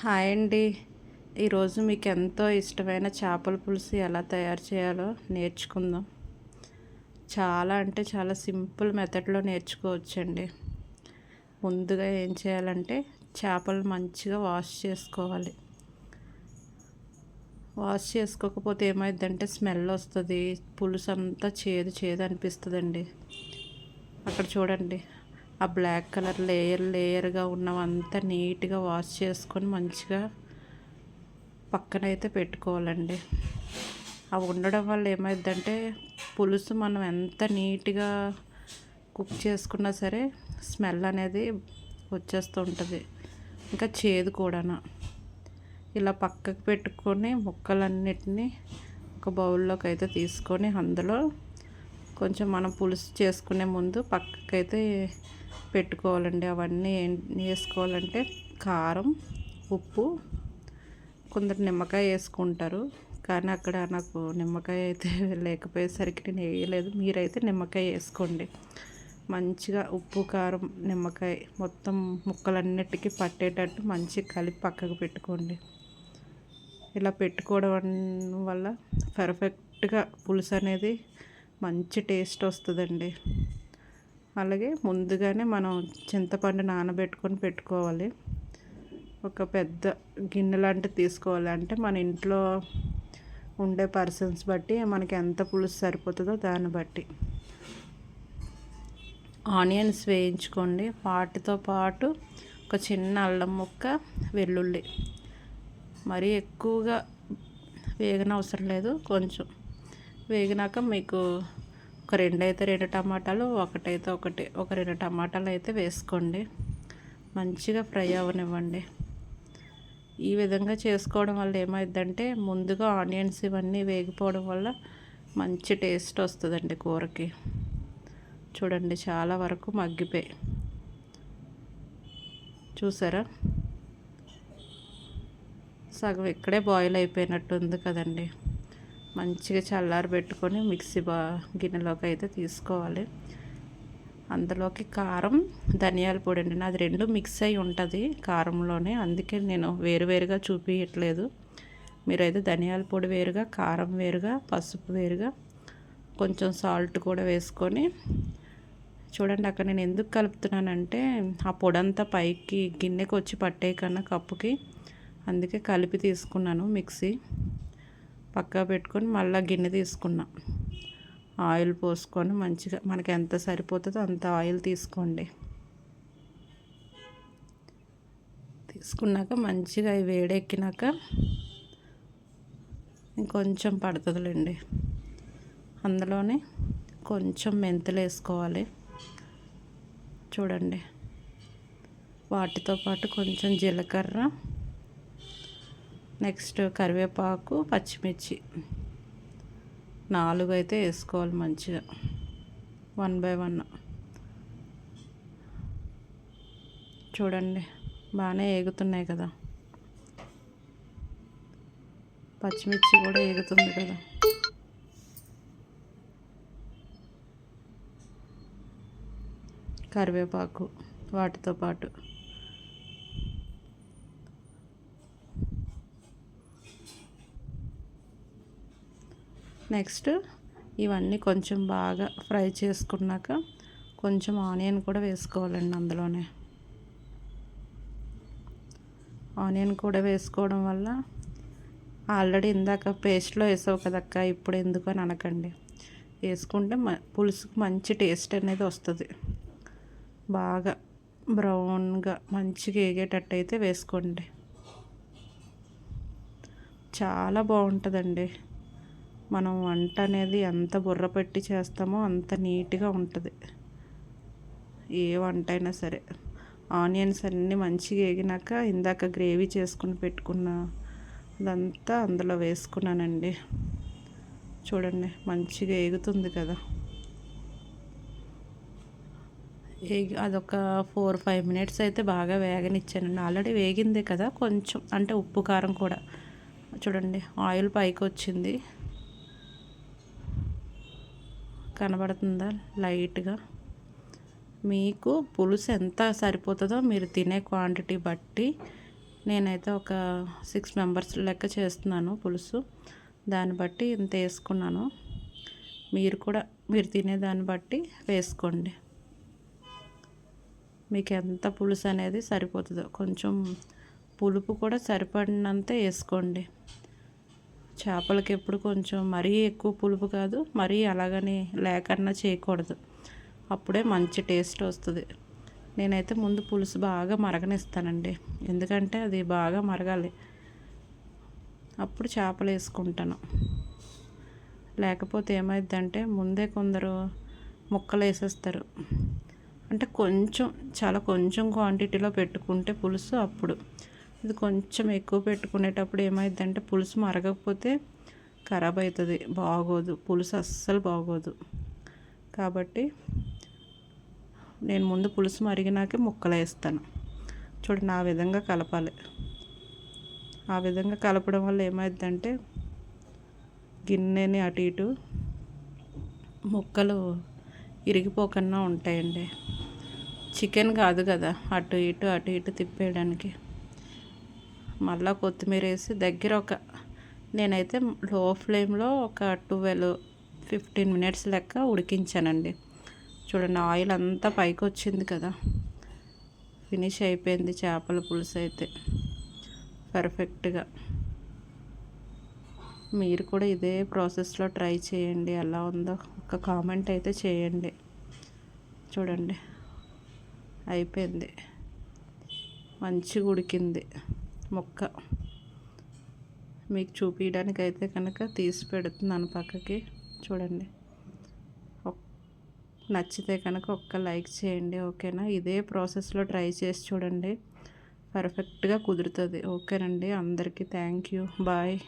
Hi అండి. ఈరోజు మీకు ఎంతో ఇష్టమైన చేపల పులుసు ఎలా తయారు చేయాలో నేర్చుకుందాం. చాలా అంటే చాలా సింపుల్ మెథడ్లో నేర్చుకోవచ్చండి. ముందుగా ఏం చేయాలంటే చేపలు మంచిగా వాష్ చేసుకోవాలి. వాష్ చేసుకోకపోతే ఏమైందంటే స్మెల్ వస్తుంది పులుసు అంతా చేదు చేదు అనిపిస్తుందండి. అక్కడ చూడండి. ఆ బ్లాక్ కలర్ లేయర్ లేయర్గా ఉన్నవంతా నీట్గా వాష్ చేసుకొని మంచిగా పక్కనైతే పెట్టుకోవాలండి. అవి ఉండడం వల్ల ఏమైందంటే పులుసు మనం ఎంత నీట్గా కుక్ చేసుకున్నా సరే స్మెల్ అనేది వచ్చేస్తూ ఉంటుంది. ఇంకా చేదు కూడా ఇలా పక్కకు పెట్టుకొని ముక్కలన్నిటినీ ఒక బౌల్లోకి అయితే తీసుకొని అందులో కొంచెం మనం పులుసు చేసుకునే ముందు పక్కకైతే పెట్టుకోవాలండి. అవన్నీ ఏం వేసుకోవాలంటే కారం ఉప్పు కొందరు నిమ్మకాయ వేసుకుంటారు. కానీ అక్కడ నాకు నిమ్మకాయ అయితే లేకపోయేసరికి నేను వేయలేదు. మీరైతే నిమ్మకాయ వేసుకోండి. మంచిగా ఉప్పు కారం నిమ్మకాయ మొత్తం ముక్కలన్నిటికీ పట్టేటట్టు మంచిగా కలిపి పక్కకు పెట్టుకోండి. ఇలా పెట్టుకోవడం వల్ల పర్ఫెక్ట్గా పులుసు అనేది మంచి టేస్ట్ వస్తుందండి. అలాగే ముందుగానే మనం చింతపండు నానబెట్టుకొని పెట్టుకోవాలి. ఒక పెద్ద గిన్నె లాంటివి తీసుకోవాలి. అంటే మన ఇంట్లో ఉండే పర్సన్స్ బట్టి మనకి ఎంత పులుసు సరిపోతుందో దాన్ని బట్టి. ఆనియన్స్ వేయించుకోండి. వాటితో పాటు ఒక చిన్న అల్లం ముక్క వెల్లుల్లి. మరీ ఎక్కువగా వేగనవసరం లేదు. కొంచెం వేగినాక మీకు ఒక రెండు అయితే రెండు టమాటాలు ఒకటైతే ఒకటి ఒక రెండు టమాటాలు అయితే వేసుకోండి. మంచిగా ఫ్రై అవ్వనివ్వండి ఈ విధంగా చేసుకోవడం వల్ల ఏమైందంటే ముందుగా ఆనియన్స్ ఇవన్నీ వేగిపోవడం వల్ల మంచి టేస్ట్ వస్తుందండి కూరకి. చూడండి చాలా వరకు మగ్గిపోయి చూసారా? సగం ఇక్కడే బాయిల్ అయిపోయినట్టు ఉంది కదండి. మంచిగా చల్లారి పెట్టుకొని మిక్సీ బా గిన్నెలోకి అయితే తీసుకోవాలి. అందులోకి కారం ధనియాల పొడి అండి. నాది రెండు మిక్స్ అయి ఉంటుంది కారంలోనే. అందుకే నేను వేరువేరుగా చూపించట్లేదు మీరైతే ధనియాల పొడి వేరుగా కారం వేరుగా పసుపు వేరుగా కొంచెం సాల్ట్ కూడా వేసుకొని చూడండి అక్కడ నేను ఎందుకు కలుపుతున్నానంటే ఆ పొడంతా పైకి గిన్నెకి వచ్చి పట్టే కన్నా కప్పుకి అందుకే కలిపి తీసుకున్నాను మిక్సీ. పక్కా పెట్టుకొని మళ్ళీ గిన్నె తీసుకున్నా. ఆయిల్ పోసుకొని మంచిగా మనకి ఎంత సరిపోతుందో అంత ఆయిల్ తీసుకోండి. తీసుకున్నాక మంచిగా అవి వేడెక్కినాక ఇంకొంచెం పడుతుందిలేండి. అందులోనే కొంచెం మెంతులు వేసుకోవాలి. చూడండి. వాటితో పాటు కొంచెం జీలకర్ర నెక్స్ట్ కరివేపాకు పచ్చిమిర్చి. నాలుగు అయితే వేసుకోవాలి మంచిగా. One by one. చూడండి బాగానే ఏగుతున్నాయి కదా. పచ్చిమిర్చి కూడా ఏగుతుంది కదా. కరివేపాకు వాటితో పాటు. నెక్స్ట్ ఇవన్నీ కొంచెం బాగా ఫ్రై చేసుకున్నాక కొంచెం ఆనియన్ కూడా వేసుకోవాలండి అందులోనే. ఆనియన్ కూడా వేసుకోవడం వల్ల ఆల్రెడీ ఇందాక పేస్ట్లో వేసావు కదక్క ఇప్పుడు ఎందుకు అని అనకండి. వేసుకుంటే మ పులుసుకు మంచి టేస్ట్ అనేది వస్తుంది. బాగా బ్రౌన్గా మంచిగా వేగేటట్టు అయితే వేసుకోండి. చాలా బాగుంటుందండి. మనం వంట అనేది ఎంత బుర్ర పెట్టి చేస్తామో అంత నీట్గా ఉంటుంది. ఏ వంట అయినా సరే. ఆనియన్స్ అన్నీ మంచిగా వేగినాక ఇందాక గ్రేవీ చేసుకుని పెట్టుకున్న అదంతా అందులో వేసుకున్నానండి. చూడండి మంచిగా ఏగుతుంది కదా. ఏగి అదొక ఫోర్ ఫైవ్ మినిట్స్ అయితే బాగా వేగనిచ్చానండి. ఆల్రెడీ వేగిందే కదా కొంచెం అంటే ఉప్పు కారం కూడా. చూడండి ఆయిల్ పైకి వచ్చింది కనబడుతుందా లైట్గా? మీకు పులుసు ఎంత సరిపోతుందో మీరు తినే క్వాంటిటీ బట్టి నేనైతే ఒక సిక్స్ మెంబర్స్ లెక్క చేస్తున్నాను పులుసు. దాన్ని బట్టి ఇంత వేసుకున్నాను. మీరు కూడా మీరు తినేదాన్ని బట్టి వేసుకోండి. మీకు ఎంత పులుసు అనేది సరిపోతుందో కొంచెం పులుపు కూడా సరిపడినంత వేసుకోండి. చేపలకి ఎప్పుడు కొంచెం మరీ ఎక్కువ పులుపు కాదు మరీ అలాగని లేకన్నా చేయకూడదు. అప్పుడే మంచి టేస్ట్ వస్తుంది. నేనైతే ముందు పులుసు బాగా మరగనిస్తానండి. ఎందుకంటే అది బాగా మరగాలి. అప్పుడు చేపలు వేసుకుంటాను. లేకపోతే ఏమైందంటే ముందే కొందరు ముక్కలు వేసేస్తారు. అంటే కొంచెం చాలా కొంచెం క్వాంటిటీలో పెట్టుకుంటే పులుసు అప్పుడు. ఇది కొంచెం ఎక్కువ పెట్టుకునేటప్పుడు ఏమైందంటే పులుసు మరగకపోతే ఖరాబ్ అవుతుంది బాగోదు. పులుసు అస్సలు బాగోదు. కాబట్టి నేను ముందు పులుసు మరిగినాకే ముక్కలు వేస్తాను. చూడండి ఆ విధంగా కలపాలి. ఆ విధంగా కలపడం వల్ల ఏమైందంటే గిన్నెని అటు ఇటు ముక్కలు ఇరిగిపోకుండా ఉంటాయండి. చికెన్ కాదు కదా అటు ఇటు అటు ఇటు తిప్పేయడానికి. మళ్ళీ కొత్తిమీర వేసి దగ్గర ఒక నేనైతే లో ఫ్లేమ్లో ఒక ట్వెల్వ్ ఫిఫ్టీన్ మినిట్స్ లెక్క ఉడికించానండి. చూడండి ఆయిల్ అంతా పైకి వచ్చింది కదా. ఫినిష్ అయిపోయింది చేపల పులుసు అయితే. పర్ఫెక్ట్గా. మీరు కూడా ఇదే ప్రాసెస్లో ట్రై చేయండి ఎలా ఉందో ఒక కామెంట్ అయితే చేయండి. చూడండి అయిపోయింది. మంచిగా ఉడికింది. మొక్క మీకు చూపించడానికి అయితే కనుక తీసి పెడుతున్నాను పక్కకి. చూడండి. నచ్చితే కనుక ఒక్క లైక్ చేయండి ఓకేనా? ఇదే ప్రాసెస్లో ట్రై చేసి చూడండి. పర్ఫెక్ట్గా కుదురుతుంది. ఓకేనండి. అందరికీ థ్యాంక్ యూ. బాయ్.